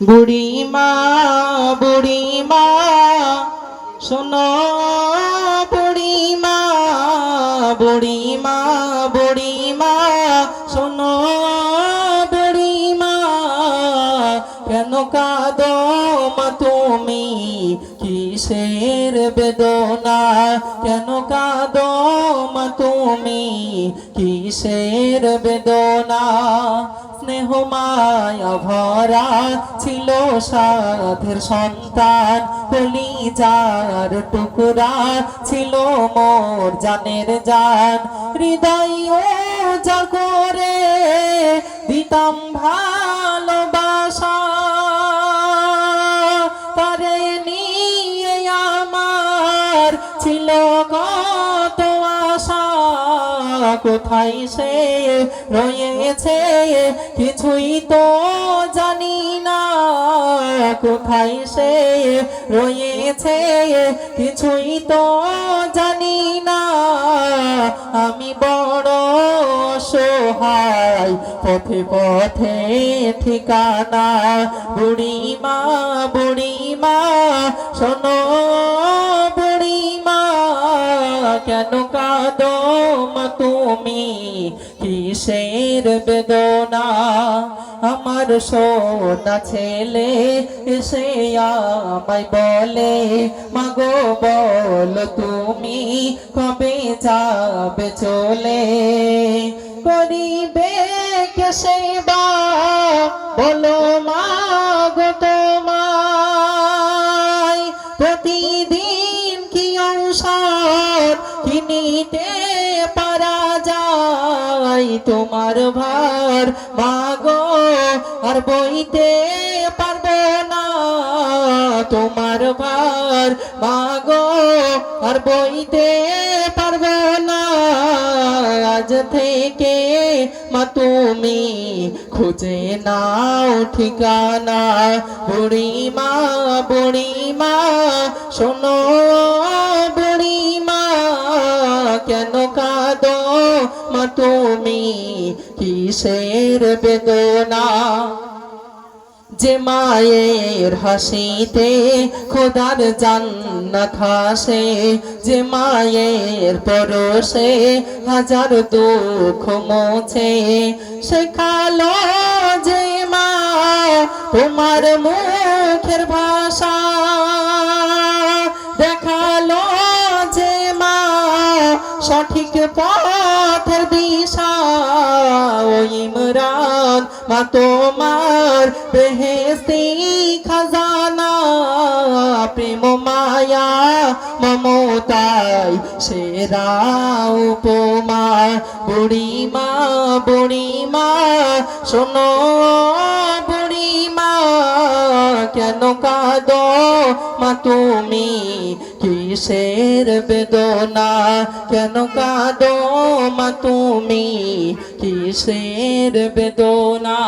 বুড়িমা বুড়িমা শোনো বুড়িমা বুড়িমা বুড়িমা শোনো বুড়িমা কেন কাঁদো মা তুমি? কিসের বেদনা? কেন কাঁদো মা তুমি? কিসের বেদনা? স্নেহ মায়া ভরা ছিল সাধের সন্তান। কলিজার টুকরা ছিল মোর জানের জান। হৃদয় কোথায় সে রয়েছে? কিছুই তো জানি না। কোথায় সে রয়েছে? কিছুই তো জানি না। আমি বড় সহায় পথে পথে ঠিকানা। বুড়িমা বুড়িমা, শোনো কেন কাঁদো মা তুমি? কিসের বেদনা? আমার সোনা ছেলে এসে আমায় বলে, মাগো, বল তুমি কবে যাবে চলে? করিবে কে সেবা? বলো, মাগো তোমায় কিনিতে পারা যায় তোমার ভার। মাগো, আর বইতে পারব না তোমার ভার। মাগো, আর বইতে পারব না আজ থেকে মা তুমি খুঁজে নাও ঠিকানা। বুড়িমা বুড়িমা, শোনো। তুমি কিসের বেদনা? যে মায়ের হাসিতে খোদার জান্নাত হাসে, যে মায়ের পরশে হাজার দুঃখ মোছে। শেখালো যে মা, তোমার মুখের ভাষা। দেখাল যে মা, সঠিক ও ইমরান মা তোমার বেহেস্তি খাজানা প্রেম মায়া মমতাই সেরা উপমা। বুড়িমা বুড়িমা শোনো বুড়িমা কেন কাঁদো? মা তুমি কিসের বেদনা? কেন কাঁদো? মা তুমি কিসের বেদনা?